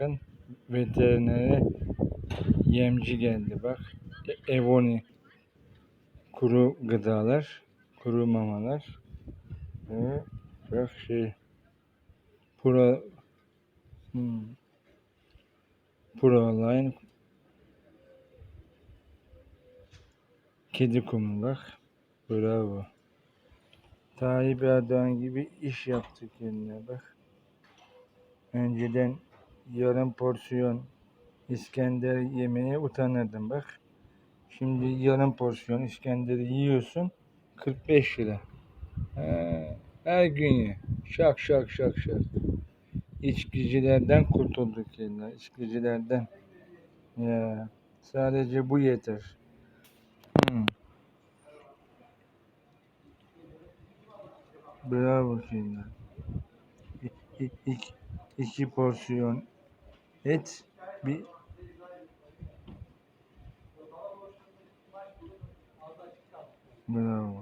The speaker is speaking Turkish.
bakın. Veterinere yemci geldi bak. Evoni kuru gıdalar, kuru mamalar. Ve bak şey Pro hmm, Proline Kedi kumu bak. Bravo. Tayyip Erdoğan gibi iş yaptı kendine bak. Önceden yarım porsiyon İskender yemeye utanırdım bak. Şimdi yarım porsiyon İskender'i yiyorsun 45 lira. He, her gün ye. Şak şak şak şak. İçkicilerden kurtulduk kendine. İçkicilerden. Ya, sadece bu yeter. Hmm. Bravo şimdi. İ- iki, iki porsiyon et, bir Bravo.